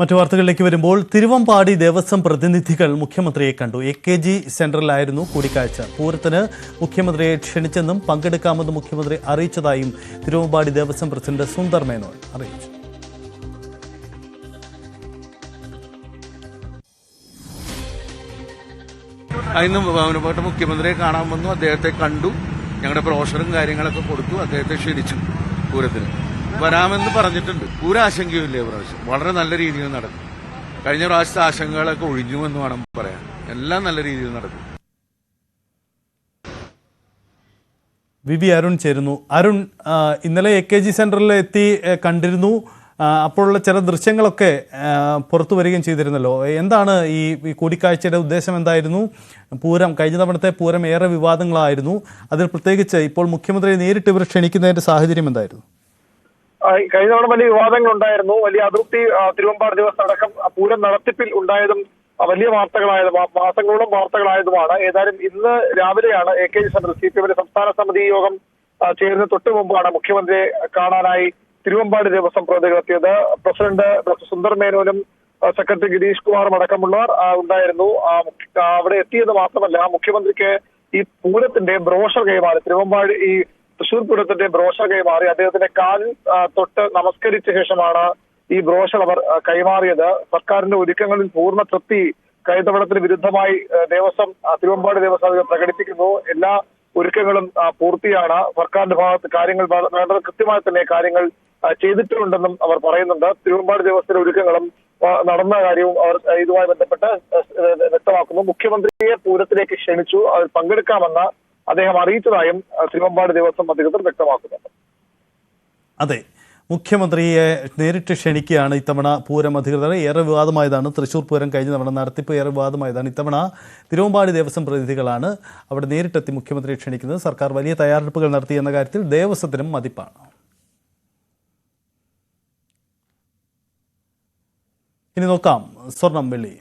മറ്റു വാർത്തകളിലേക്ക് വരുമ്പോൾ തിരുവമ്പാടി ദേവസ്വം പ്രതിനിധികൾ മുഖ്യമന്ത്രിയെ കണ്ടു. എ കെ ജി സെന്ററിലായിരുന്നു കൂടിക്കാഴ്ച. പൂരത്തിന് മുഖ്യമന്ത്രിയെ ക്ഷണിച്ചെന്നും പങ്കെടുക്കാമെന്നും മുഖ്യമന്ത്രി അറിയിച്ചതായും തിരുവമ്പാടി ദേവസ്വം പ്രസിഡന്റ് സുന്ദർ മേനോൻ അറിയിച്ചു. ഇന്ന് ബഹുമാനപ്പെട്ട മുഖ്യമന്ത്രിയെ കാണാൻ വന്നു. അദ്ദേഹത്തെ കണ്ടു. ഞങ്ങളുടെ ബ്രോഷറും കാര്യങ്ങളൊക്കെ കൊടുത്തു. അദ്ദേഹത്തെ ക്ഷണിച്ചു പൂരത്തിന്. വരാമെന്ന് പറഞ്ഞിട്ടുണ്ട്. ഒരു ആശങ്കയുമില്ല പ്രാവശ്യം. വളരെ നല്ല രീതിയിൽ നടക്കും. കഴിഞ്ഞ പ്രാവശ്യത്തെ ആശങ്കകളൊക്കെ ഒഴിഞ്ഞു എന്ന് വേണം പറയാൻ. എല്ലാം നല്ല രീതിയിൽ നടക്കും. വി അരുൺ ചേരുന്നു. അരുൺ ഇന്നലെ എ കെ ജി സെന്ററിൽ എത്തി കണ്ടിരുന്നു. അപ്പോഴുള്ള ചില ദൃശ്യങ്ങളൊക്കെ പുറത്തു വരികയും ചെയ്തിരുന്നല്ലോ. എന്താണ് ഈ കൂടിക്കാഴ്ചയുടെ ഉദ്ദേശം എന്തായിരുന്നു? പൂരം കഴിഞ്ഞ തവണത്തെ പൂരം ഏറെ വിവാദങ്ങളായിരുന്നു. അതിൽ പ്രത്യേകിച്ച് ഇപ്പോൾ മുഖ്യമന്ത്രിയെ നേരിട്ട് ഇവർ ക്ഷണിക്കുന്നതിന്റെ സാഹചര്യം എന്തായിരുന്നു? കഴിഞ്ഞ തവണ വലിയ വിവാദങ്ങൾ ഉണ്ടായിരുന്നു വലിയ അതൃപ്തി ആ, തിരുവമ്പാട് ദിവസം അടക്കം പൂരം നടത്തിപ്പിൽ ഉണ്ടായതും വലിയ വാർത്തകളായതും മാസങ്ങളോളം വാർത്തകളായതുമാണ്. ഏതായാലും ഇന്ന് രാവിലെയാണ് A K G centre C P എമ്മിന്റെ സംസ്ഥാന സമിതി യോഗം ചേരുന്ന തൊട്ടു മുമ്പാണ് മുഖ്യമന്ത്രിയെ കാണാനായി തിരുവമ്പാട് ദേവസ്വം പ്രതികളെത്തിയത് പ്രസിഡന്റ് ഡോക്ടർ സുന്ദർ മേനോനും സെക്രട്ടറി ഗിരീഷ് കുമാറും അടക്കമുള്ളവർ ഉണ്ടായിരുന്നു. അവിടെ എത്തിയത് മാത്രമല്ല മുഖ്യമന്ത്രിക്ക് ഈ പൂരത്തിന്റെ ബ്രോഷർ കൈമാറി തിരുവമ്പാട് ഈ തൃശൂർ പൂരത്തിന്റെ ബ്രോഷ കൈമാറി അദ്ദേഹത്തിന്റെ കാലിൽ തൊട്ട് നമസ്കരിച്ച ശേഷമാണ് ഈ ബ്രോഷർ അവർ കൈമാറിയത്. സർക്കാരിന്റെ ഒരുക്കങ്ങളിൽ പൂർണ തൃപ്തി കൈതവളത്തിന് വിരുദ്ധമായി ദേവസ്വം തിരുവമ്പാട് ദേവസ്വം പ്രകടിപ്പിക്കുന്നു. എല്ലാ ഒരുക്കങ്ങളും പൂർത്തിയാണ്. സർക്കാരിന്റെ ഭാഗത്ത് കാര്യങ്ങൾ വളരെ കൃത്യമായി തന്നെ കാര്യങ്ങൾ ചെയ്തിട്ടുണ്ടെന്നും അവർ പറയുന്നുണ്ട്. തിരുവമ്പാട് ദേവസ്വത്തിന്റെ ഒരുക്കങ്ങളും നടന്ന കാര്യവും അവർ ഇതുമായി ബന്ധപ്പെട്ട് വ്യക്തമാക്കുന്നു. മുഖ്യമന്ത്രിയെ പൂരത്തിലേക്ക് ക്ഷണിച്ചു. അവർ പങ്കെടുക്കാമെന്ന് അദ്ദേഹം അറിയിച്ചതായും തിരുവമ്പാട് ദേവസ്വം അധികൃതർ വ്യക്തമാക്കുന്നുണ്ട്. അതെ. മുഖ്യമന്ത്രിയെ നേരിട്ട് ക്ഷണിക്കുകയാണ് ഇത്തവണ പൂരം അധികൃതർ. ഏറെ വിവാദമായതാണ് തൃശ്ശൂർ പൂരം കഴിഞ്ഞ തവണ നടത്തിപ്പ്. ഏറെ വിവാദമായതാണ് ഇത്തവണ തിരുവമ്പാടി ദേവസ്വം പ്രതിനിധികളാണ് അവിടെ നേരിട്ടെത്തി മുഖ്യമന്ത്രിയെ ക്ഷണിക്കുന്നത്. സർക്കാർ വലിയ തയ്യാറെടുപ്പുകൾ നടത്തി എന്ന കാര്യത്തിൽ ദേവസ്വത്തിനും മതിപ്പാണ്. ഇനി നോക്കാം. സ്വർണം വെള്ളി.